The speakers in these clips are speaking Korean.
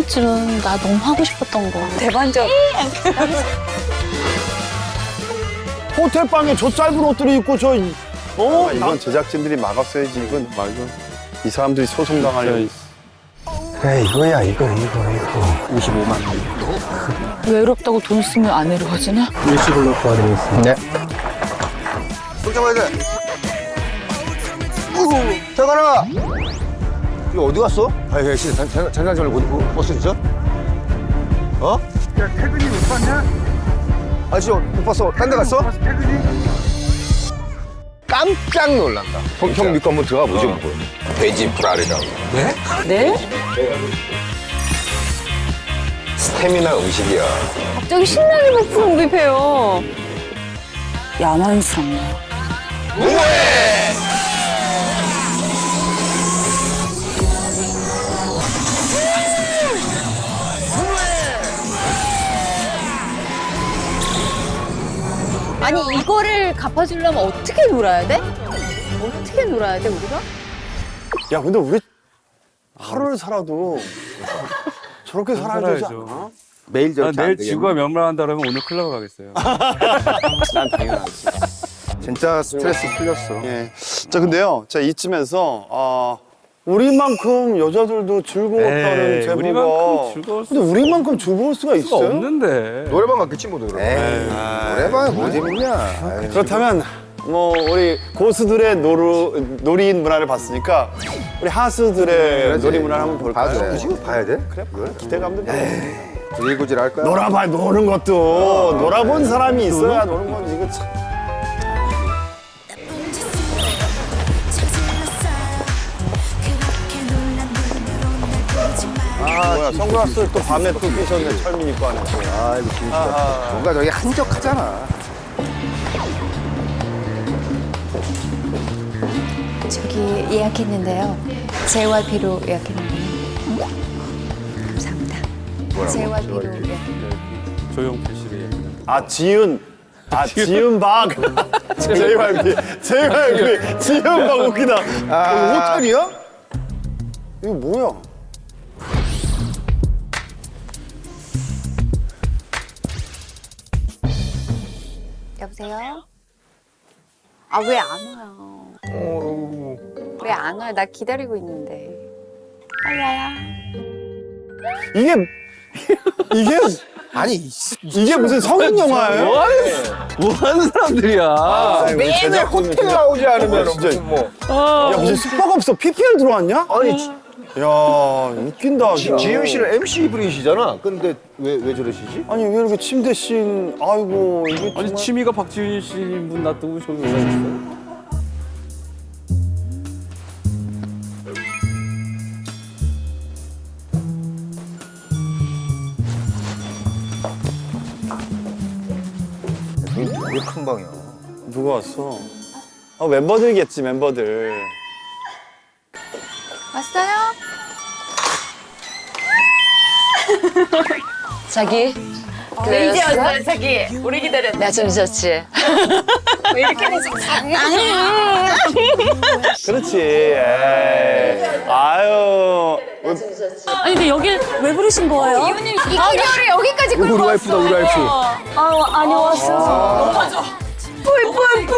번쯤은 나 너무 하고 싶었던 거. 대반전. 호텔 방에 저 짧은 옷들이 입고 저 이- 어? 아, 이건 제작진들이 막았어야지. 이건 말고 이 사람들이 소송 당하려고. 그래 이거야 이거 이거 이거 55만 원. 외롭다고 돈 쓰면 안 외로워지나? 일시불로 도와드리겠습니다 네 손잡아야 돼. 우후, 잠깐아. 이거 어디 갔어? 아이, 야, 진짜 장- 장난감을 못, 못, 못 쓰죠? 어? 야 태근이 못 봤냐? 아, 진짜 못 봤어. 딴 데 갔어? 태근이? 깜짝 놀란다. 형, 형 믿고 한번 들어가 보죠, 뭐. 돼지 불알이라고. 네? 스테미나 음식이야. 갑자기 신나게 먹고 구입해요. 야만스럽네요. 아니 이거를 갚아주려면 어떻게 놀아야 돼? 어떻게 놀아야 돼 우리가? 야 근데 우리 하루를 살아도 저렇게 살아야 되지 살아야죠. 않아? 매일 아, 저렇게 내일 안 되겠네. 지구가 멸망한다 그러면 오늘 클럽 가겠어요. 난 당연하지. 진짜 스트레스 풀렸어. 예. 자 근데요, 자 이쯤에서 아 우리만큼 여자들도 즐거웠다는 에이, 제보가. 우리만큼 즐거울 수- 근데 우리만큼 즐거울 수가 수가 있어요? 없는데. 노래방 갔겠지, 뭐, 노래방. 노래방에 뭐 재밌냐. 아이, 그렇다면 뭐 우리 고수들의 노루 놀이인 문화를 봤으니까 우리 하수들의. 놀이 문화를 한번 볼까요? 봐도 돼. 지금 봐야 돼? 그래, 기대감도 돼. 구질구질 할 거야. 놀아봐 노는 것도 놀아본 사람이 있어야 노는 건 이거 참. 뭐야 선글라스 또 밤에 또 끼셨네 철민 입고 하는 거. 아, 이거 재밌다. 뭔가 저기 한적하잖아. 저기 예약했는데요. JYP로 예약했는데요. 감사합니다. JYP로 예약. 조용필 씨를. 아 지은 아 지은 박 JYP JYP 지은 박 웃기다. 아, 이거 호텔이야? 이거 뭐야? 여보세요? 아 왜 안 와요? 왜안 와요? 나 기다리고 있는데. 빨리 와요. 이게 이게 아니, 이 이게 무슨 성인 영화예요? 뭐 하는, 뭐 하는 사람들이야. 매일 호텔 나오지 않으면 진짜. 무슨 뭐. 야 무슨 숙박 없어 PPL 들어왔냐? 아니, 지, 야 웃긴다. 지윤 씨는 MC 분이시잖아. 근데 왜, 왜 저러시지? 아니 왜 이렇게 침대 씬 아이고 이게 아니 정말 취미가 박지윤 씨분 놔두고 저기 왜 있어요? 왜큰 방이야? 누가 왔어? 아 멤버들이겠지 멤버들. 왔어요? 자기. 왜 이제 왔어요? 자기. 우리 기다렸. 내가 좀 늦었지. 왜 이렇게 해서 그렇지. 에이. 아유. 아니 근데 여기 왜 부르신 거예요? 이분이 이거를 여기까지 끌고 우리 와이프다, 우리 와이프. 아 아니 왔어. 뿔뿔뿔.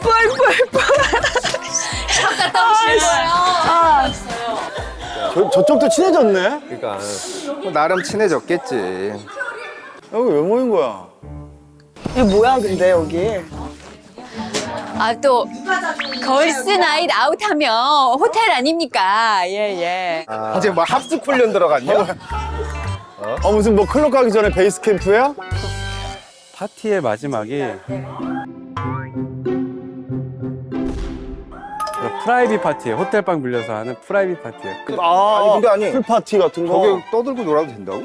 뿔뿔뿔. 갔다 오신 거예요. 저, 저쪽도 친해졌네? 그러니까 뭐 나름 친해졌겠지. 여기 왜 모인 거야? 아또 걸스 나잇 아웃 하면 호텔 아닙니까? 예 예. 이제 뭐 합숙 훈련 들어갔냐? 어 무슨 뭐 클럽 가기 전에 베이스 캠프야? 파티의 마지막이 프라이빗 파티에 호텔방 빌려서 하는 프라이빗 파티예요. 아 아니, 근데 아니. 풀 파티 같은 거. 저기 떠들고 놀아도 된다고?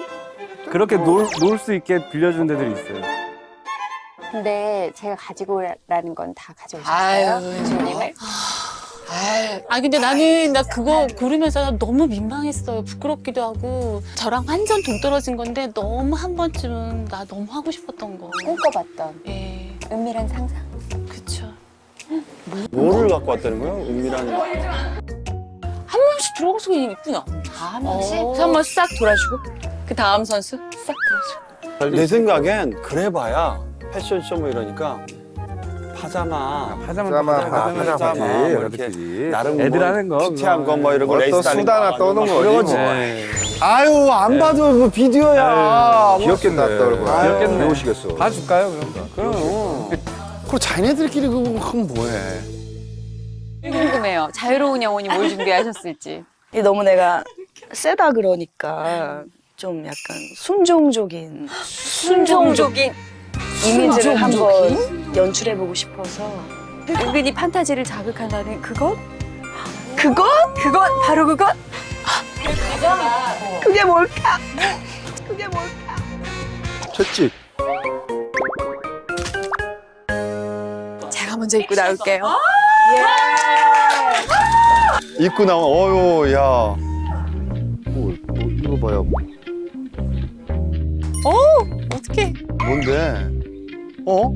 그렇게 놀 수 있게 빌려주는 데들이 있어요. 근데 제가 가지고 라는 건 다 가져오셨어요? 주님을? 아 근데 나는 나 그거 고르면서 나 너무 민망했어요. 부끄럽기도 하고 저랑 완전 동떨어진 건데 너무 한 번쯤은 나 너무 하고 싶었던 거. 꿈꿔봤던 예, 은밀한 상상. 뭐를 갖고 왔다는 거야? 은밀한. 한 주홍색이 이쁘나? 다한 어. 번씩 한번 싹 돌아주고 그 다음 선수 싹 돌아주고. 내 생각엔 그래봐야 패션쇼 뭐 이러니까 파자마 파자마 파자마, 파자마, 파자마 파자마 뭐. 이렇게 나름 애들 뭐 하는 거, 그거. 거뭐 이런 거뭐 레이스 달린 수다나 거 떠는 막 거지, 그러지. 뭐. 네. 아유 안 봐도 그 비디오야 귀엽게 났다 그러고. 아유, 귀엽겠네. 배우시겠어. 봐줄까요 그럼? 그럼 그럼 자기네들끼리 그거 하면 뭐해 궁금해요. 자유로운 영혼이 뭘 준비하셨을지. 이 너무 내가 세다 그러니까 좀 약간 순종적인 순종적인 이미지를 한번 연출해보고 싶어서 은근히 판타지를 자극한다는 그것? 그것? 그것 바로 그것? 그게 뭘까? 그게 뭘까? 채찍. 먼저 입고 나올게요. 입고 나온 어유 야. 어, 뭐, 이거 봐요. 어떻게? 뭔데? 어?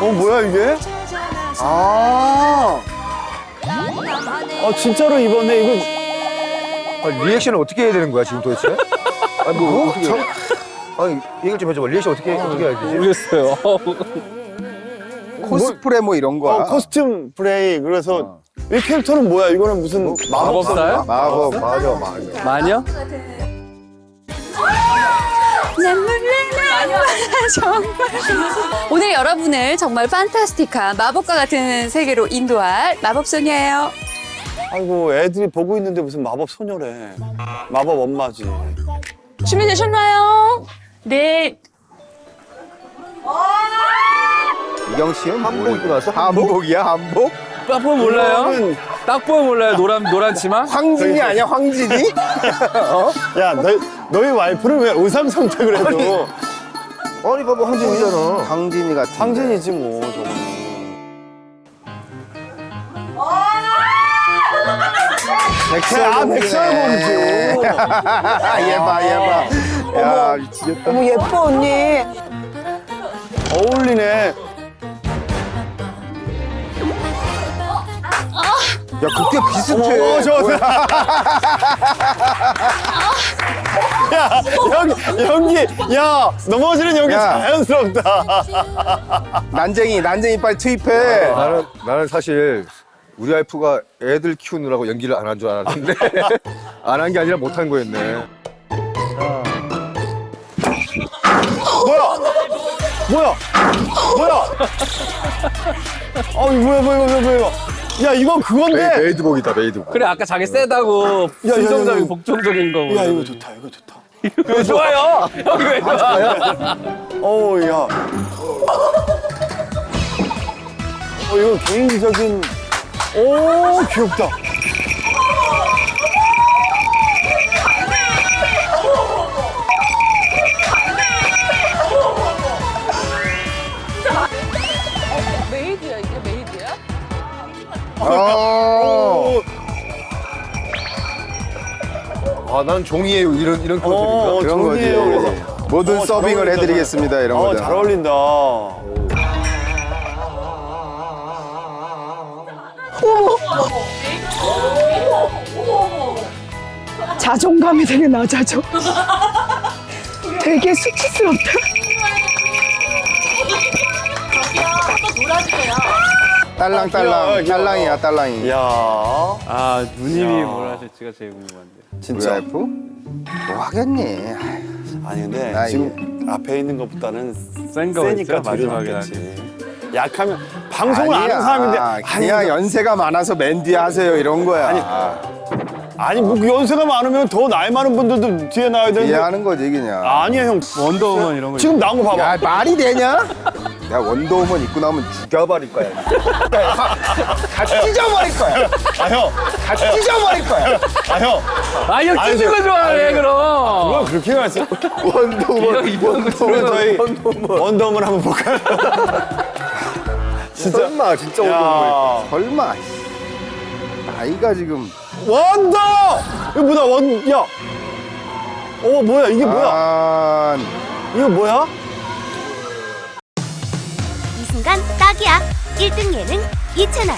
어 뭐야 이게? 아. 어, 진짜로 입었네 이거 아, 리액션을 어떻게 해야 되는 거야 지금 도대체? 아니 뭐 어떻게? 아니 얘기를 좀 해줘봐. 리액션 어떻게 어떻게 해야 되지? 모르겠어요. 코스프레 뭐 이런 거야. 어, 코스튬 플레이 그래서 이 캐릭터는 뭐야 이거는 무슨 마법사요? 마법 맞아 맞아. 마녀? 오늘 여러분을 정말 판타스틱한 마법과 같은 세계로 인도할 마법소녀예요. 아이고 애들이 보고 있는데 무슨 마법 소녀래 마법 엄마지 준비되셨나요? 네, 이경 씨는 한복 입고 나서 한복이야 한복? 딱 보면 몰라요? 딱 보면 몰라요? 노란 노란 치마? 황진이 아니야 황진이? 야 너희 너희 와이프는 왜 의상 선택을 해도 아니 봐봐 황진이잖아. 황진이 같은. 상진이지 뭐 저거는 아 백설공주 얘봐 얘봐. 야 미치겠다. 어머 예뻐 언니 어울리네 야 그게 비슷해. 어, 저, 야, 연기, 연기, 야, 넘어지는 연기 야. 자연스럽다. 난쟁이 난쟁이 빨리 투입해. 나는 나는 사실 우리 와이프가 애들 키우느라고 연기를 안 한 줄 알았는데 안 한 게 아니라 못 한 거였네. 뭐야? 뭐야? 뭐야? 아, 뭐야, 뭐야, 뭐야, 뭐야. 야, 이건 그건데. 메, 메이드복이다 메이드복. 그래 아까 자기 세다고 야, 야, 순종적인 야. 복종적인 거. 야, 이거 좋다, 이거 좋다. 왜 좋아요? 형이 왜 좋아요? 어우, 야. 어, 이거 개인적인. 오, 귀엽다. 메이드야 이게 메이드야? 아, 아, 난 종이에요. 이런 이런 컨셉인가? 어, 그런 거지. 종이에요. 모든 어, 잘 서빙을 어울린다, 해드리겠습니다. 이런 어, 거죠. 잘 어울린다. 자존감이 되게 낮아져 되게 수치스럽다 딸랑 딸랑 딸랑이야 딸랑이. 이야, 아 누님이 야. 뭘 하실지가 제일 궁금한데. 진짜. 와이프? 뭐 하겠니? 아니 근데 나 지금 앞에 있는 것보다는 센거 세니까 있죠? 마지막에 마지막이지. 약하면 방송을 아니야. 아는 사람인데 아니 그냥 연세가 많아서 맨 뒤에 하세요 이런 거야. 아니, 아니 뭐 연세가 많으면 더 나이 많은 분들도 뒤에 나와야 되는데 이해하는 거지 그냥. 아니야 형 원더우먼 이런 거. 지금 나온 거 봐봐 야 말이 되냐? 야 원더우먼 입고 나오면 죽여버릴 거야. 같이 찢어버릴 거야. 아형 같이 찢어버릴 거야. 아형 아형 아니, 찢은 거 저- 좋아해 아니, 그럼. 뭐 그렇게 말씀 원더우먼 이런 거 그럼 저희 원더우먼. 원더우먼 한번 볼까요? 진짜 설마 진짜 야. 원더우먼. 설마. 나이가 지금. 원더! 이거 뭐야 원야. 어 뭐야 이게 뭐야? 아, 이거 뭐야? 이 순간 딱이야. 1등 예능 이채널